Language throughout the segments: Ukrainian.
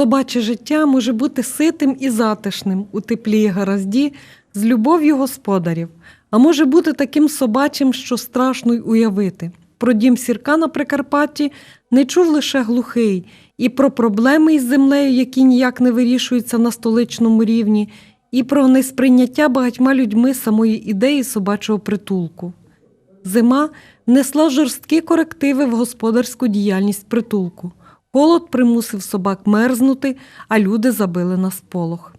Собаче життя може бути ситим і затишним у теплі і гаразді з любов'ю господарів, а може бути таким собачим, що страшно й уявити. Про дім сірка на Прикарпатті не чув лише глухий, і про проблеми із землею, які ніяк не вирішуються на столичному рівні, і про несприйняття багатьма людьми самої ідеї собачого притулку. Зима несла жорсткі корективи в господарську діяльність притулку. Холод примусив собак мерзнути, а люди забили на сполох.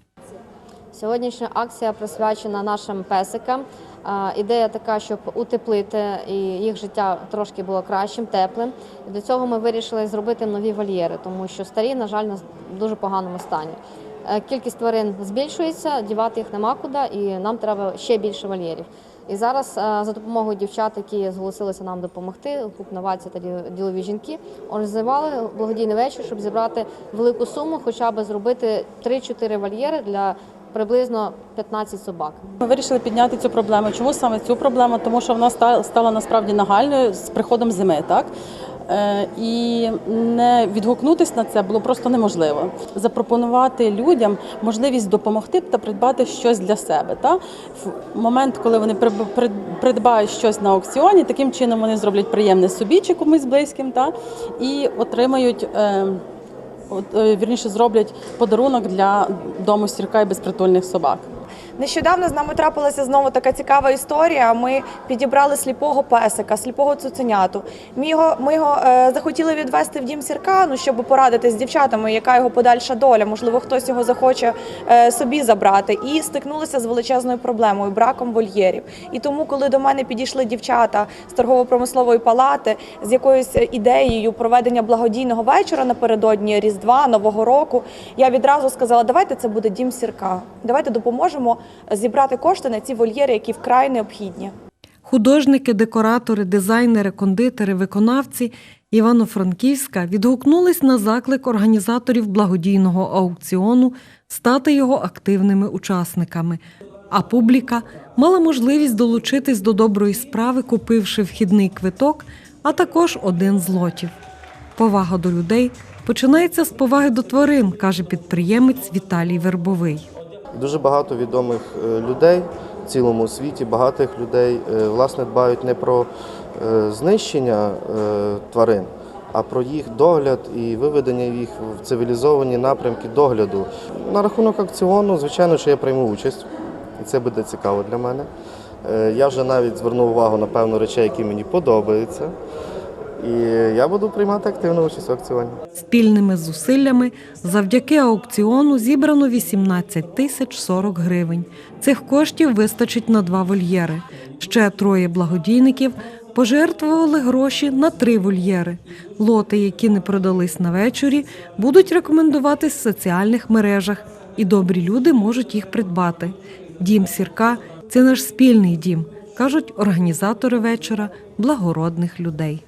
Сьогоднішня акція присвячена нашим песикам. Ідея така, щоб утеплити і їх життя трошки було кращим, теплим. І до цього ми вирішили зробити нові вольєри, тому що старі, на жаль, на дуже поганому стані. Е, Кількість тварин збільшується, дівати їх нема куди, і нам треба ще більше вольєрів. І зараз е, за допомогою дівчат, які зголосилися нам допомогти, клуб Новація та ділові жінки, організували благодійний вечір, щоб зібрати велику суму, хоча б зробити 3-4 вольєри для приблизно 15 собак. Ми вирішили підняти цю проблему. Чому саме цю проблему? Тому що вона ста- стала насправді нагальною з приходом зими, так? Е, І не відгукнутися на це було просто неможливо. Запропонувати людям можливість допомогти та придбати щось для себе. Та? В момент, коли вони придбають щось на аукціоні, таким чином вони зроблять приємне собі чи комусь близьким, та? і отримають. е, е, вірніше зроблять подарунок для дому сірка і безпритульних собак. Нещодавно з нами трапилася знову така цікава історія. Ми підібрали сліпого песика, сліпого цуценяту. Ми його, ми його е, захотіли відвести в дім сірка, ну, щоб порадити з дівчатами, яка його подальша доля. Можливо, хтось його захоче е, собі забрати. І стикнулися з величезною проблемою браком вольєрів. І тому, коли до мене підійшли дівчата з торгово-промислової палати з якоюсь ідеєю проведення благодійного вечора напередодні Різдва, Нового року, я відразу сказала: давайте це буде дім сірка. Давайте допоможемо зібрати кошти на ці вольєри, які вкрай необхідні. Художники, декоратори, дизайнери, кондитери, виконавці Івано-Франківська відгукнулись на заклик організаторів благодійного аукціону стати його активними учасниками. А публіка мала можливість долучитись до доброї справи, купивши вхідний квиток, а також один з лотів. Повага до людей починається з поваги до тварин, каже підприємець Віталій Вербовий. Дуже багато відомих е, людей в цілому світі, багатих людей е, власне дбають не про е, знищення тварин, а про їх догляд і виведення їх в цивілізовані напрямки догляду. На рахунок акціону, звичайно, що я прийму участь, і це буде цікаво для мене. Я вже навіть звернув увагу на певну речей, які мені подобаються. І я буду приймати активну участь в акціоні. Спільними зусиллями завдяки аукціону зібрано 18 тисяч 40 гривень. Цих коштів вистачить на два вольєри. Ще троє благодійників пожертвували гроші на три вольєри. Лоти, які не продались на вечорі, будуть рекомендуватись в соціальних мережах, і добрі люди можуть їх придбати. Дім сірка це наш спільний дім, кажуть організатори вечора благородних людей.